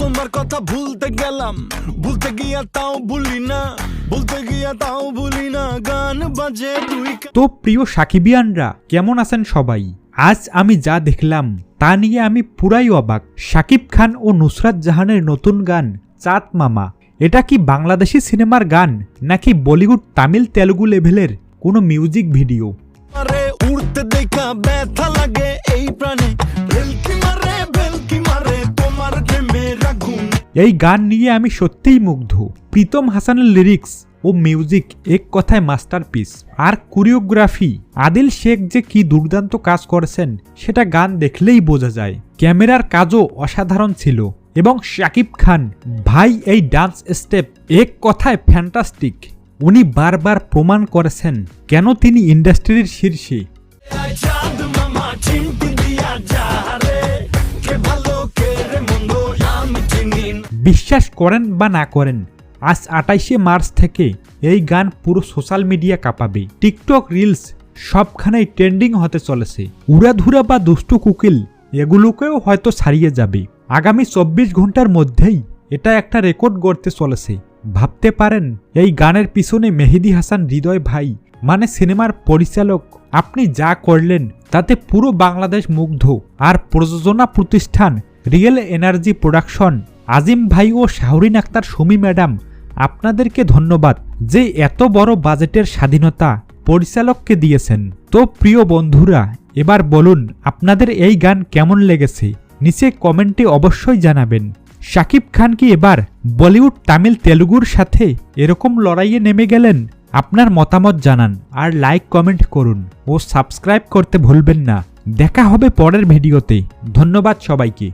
তোমার কথা ভুলতে গেলাম। ভুলতে গিয়া তাও ভুলি না ভুলতে গিয়া তাও ভুলি না গান বাজে কা- তো প্রিয় সাকিবিয়ানরা কেমন আছেন সবাই? আজ আমি যা দেখলাম তা নিয়ে আমি পুরাই অবাক। সাকিব খান ও নুসরাত জাহানের নতুন গান চাঁদ মামা। এটা কি বাংলাদেশি সিনেমার গান নাকি বলিউড তামিল তেলুগু লেভেলের কোনো মিউজিক ভিডিও? উড়তে দেখা ব্যথা লাগে এই গান নিয়ে আমি সত্যিই মুগ্ধ। প্রীতম হাসানের লিরিক্স ও মিউজিক এক কথায় মাস্টারপিস আর কোরিওগ্রাফি আদিল শেখ যে কি দুর্দান্ত কাজ করেছেন, সেটা গান দেখলেই বোঝা যায়। ক্যামেরার কাজও অসাধারণ ছিল এবং শাকিব খান ভাই এই ডান্স স্টেপ এক কথায় ফ্যান্টাস্টিক উনি বারবার প্রমাণ করেছেন কেন তিনি ইন্ডাস্ট্রির শীর্ষে। বিশ্বাস করেন বা না করেন, আজ আটাইশে মার্চ থেকে এই গান পুরো সোশ্যাল মিডিয়া কাঁপাবে। টিকটক রিলস সবখানেই ট্রেন্ডিং হতে চলেছে। উড়াধুরা বা দুষ্টু কুকিল এগুলোকেও হয়তো ছাড়িয়ে যাবে। আগামী চব্বিশ ঘণ্টার মধ্যেই এটা একটা রেকর্ড গড়তে চলেছে। ভাবতে পারেন, এই গানের পিছনে মেহেদি হাসান হৃদয় ভাই মানে সিনেমার পরিচালক, আপনি যা করলেন তাতে পুরো বাংলাদেশ মুগ্ধ। আর প্রযোজনা প্রতিষ্ঠান রিয়েল এনার্জি প্রোডাকশন আজিম ভাই ও শাহরিন আক্তার, সুমি ম্যাডাম, আপনাদেরকে ধন্যবাদ যে এত বড় বাজেটের স্বাধীনতা পরিচালককে দিয়েছেন। তো প্রিয় বন্ধুরা, এবার বলুন, আপনাদের এই গান কেমন লেগেছে? নিচে কমেন্টে অবশ্যই জানাবেন। শাকিব খান কি এবার বলিউড, তামিল, তেলুগুর সাথে এরকম লড়াইয়ে নেমে গেলেন? আপনার মতামত জানান আর লাইক, কমেন্ট করুন ও সাবস্ক্রাইব করতে ভুলবেন না। দেখা হবে পরের ভিডিওতে। ধন্যবাদ সবাইকে।